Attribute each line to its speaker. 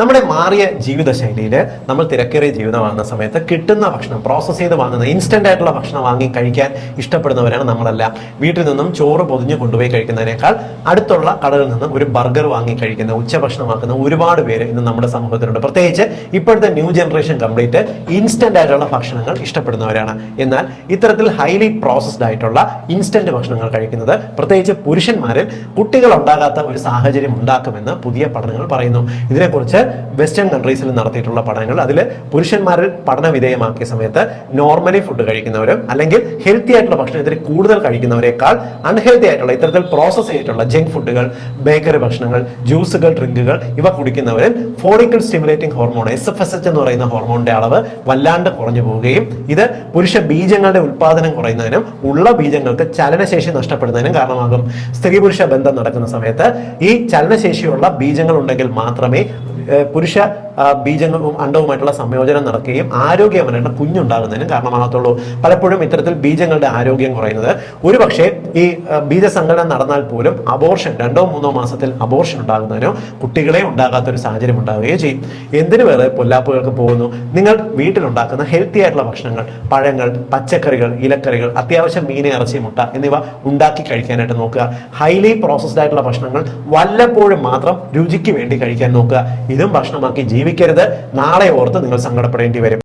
Speaker 1: നമ്മുടെ മാറിയ ജീവിതശൈലിയിൽ നമ്മൾ തിരക്കേറിയ ജീവിതം വാങ്ങുന്ന സമയത്ത് കിട്ടുന്ന ഭക്ഷണം പ്രോസസ്സ് ചെയ്ത് വാങ്ങുന്ന ഇൻസ്റ്റന്റ് ആയിട്ടുള്ള ഭക്ഷണം വാങ്ങി കഴിക്കാൻ ഇഷ്ടപ്പെടുന്നവരാണ് നമ്മളെല്ലാം. വീട്ടിൽ നിന്നും ചോറ് പൊതിഞ്ഞ് കൊണ്ടുപോയി കഴിക്കുന്നതിനേക്കാൾ അടുത്തുള്ള കടകളിൽ നിന്നും ഒരു ബർഗർ വാങ്ങി കഴിക്കുന്ന ഉച്ചഭക്ഷണമാക്കുന്ന ഒരുപാട് പേര് ഇന്ന് നമ്മുടെ സമൂഹത്തിലുണ്ട്. പ്രത്യേകിച്ച് ഇപ്പോഴത്തെ ന്യൂ ജനറേഷൻ കംപ്ലീറ്റ് ഇൻസ്റ്റന്റ് ആയിട്ടുള്ള ഭക്ഷണങ്ങൾ ഇഷ്ടപ്പെടുന്നവരാണ്. എന്നാൽ ഇത്തരത്തിൽ ഹൈലി പ്രോസസ്ഡ് ആയിട്ടുള്ള ഇൻസ്റ്റന്റ് ഭക്ഷണങ്ങൾ കഴിക്കുന്നത് പ്രത്യേകിച്ച് പുരുഷന്മാരിൽ കുട്ടികൾ ഉണ്ടാകാത്ത ഒരു സാഹചര്യം ഉണ്ടാക്കുമെന്ന് പുതിയ പഠനങ്ങൾ പറയുന്നു. ഇതിനെക്കുറിച്ച് വെസ്റ്റേൺ കൺട്രീസിൽ നടത്തിയിട്ടുള്ള പഠനങ്ങൾ. അതിൽ പുരുഷന്മാരിൽ പഠന വിധേയമാക്കിയ സമയത്ത് നോർമലി ഫുഡ് കഴിക്കുന്നവരും അല്ലെങ്കിൽ ഹെൽത്തി ആയിട്ടുള്ള ഭക്ഷണത്തിൽ കൂടുതൽ കഴിക്കുന്നവരെക്കാൾ അൺഹെൽത്തി ആയിട്ടുള്ള ഇത്തരത്തിൽ പ്രോസസ് ചെയ്തിട്ടുള്ള ജങ്ക് ഫുഡുകൾ ബേക്കറി ഭക്ഷണങ്ങൾ ജ്യൂസുകൾ ഡ്രിങ്കുകൾ ഇവ കുടിക്കുന്നവരിൽ follicle stimulating hormone S F S H എന്ന് പറയുന്ന ഹോർമോണിന്റെ അളവ് വല്ലാണ്ട് കുറഞ്ഞു പോവുകയും ഇത് പുരുഷ ബീജങ്ങളുടെ ഉൽപാദനം കുറയുന്നതിനും ഉള്ള ബീജങ്ങൾക്ക് ചലനശേഷി നഷ്ടപ്പെടുന്നതിനും കാരണമാകും. സ്ത്രീ പുരുഷ ബന്ധം നടക്കുന്ന സമയത്ത് ഈ ചലനശേഷിയുള്ള ബീജങ്ങൾ ഉണ്ടെങ്കിൽ മാത്രമേ പുരുഷ ആ, ബീജങ്ങളും അണ്ടവുമായിട്ടുള്ള സംയോജനം നടക്കുകയും ആരോഗ്യവനായിട്ട് കുഞ്ഞുണ്ടാകുന്നതിനും കാരണമാകത്തുള്ളൂ. പലപ്പോഴും ഇത്തരത്തിൽ ബീജങ്ങളുടെ ആരോഗ്യം കുറയുന്നത്. ഒരുപക്ഷെ ഈ ബീജസങ്കലനം നടന്നാൽ പോലും അബോർഷൻ രണ്ടോ മൂന്നോ മാസത്തിൽ അബോർഷൻ ഉണ്ടാകുന്നതിനോ കുട്ടികളെ ഉണ്ടാകാത്ത ഒരു സാഹചര്യം ഉണ്ടാവുകയും ചെയ്യും. എന്തിനു വേറെ പൊല്ലാപ്പുകൾക്ക് പോകുന്നു? നിങ്ങൾ വീട്ടിലുണ്ടാക്കുന്ന ഹെൽത്തി ആയിട്ടുള്ള ഭക്ഷണങ്ങൾ പഴങ്ങൾ പച്ചക്കറികൾ ഇലക്കറികൾ അത്യാവശ്യം മീൻ ഇറച്ചി മുട്ട എന്നിവ ഉണ്ടാക്കി കഴിക്കാനായിട്ട് നോക്കുക. ഹൈലി പ്രോസസ്ഡ് ആയിട്ടുള്ള ഭക്ഷണങ്ങൾ വല്ലപ്പോഴും മാത്രം രുചിക്ക് വേണ്ടി കഴിക്കാൻ നോക്കുക. ഇതും ഭക്ഷണമാക്കി ജീവിക്കരുത് നാളെ ഓർത്ത് നിങ്ങൾ സങ്കടപ്പെടേണ്ടി വരും.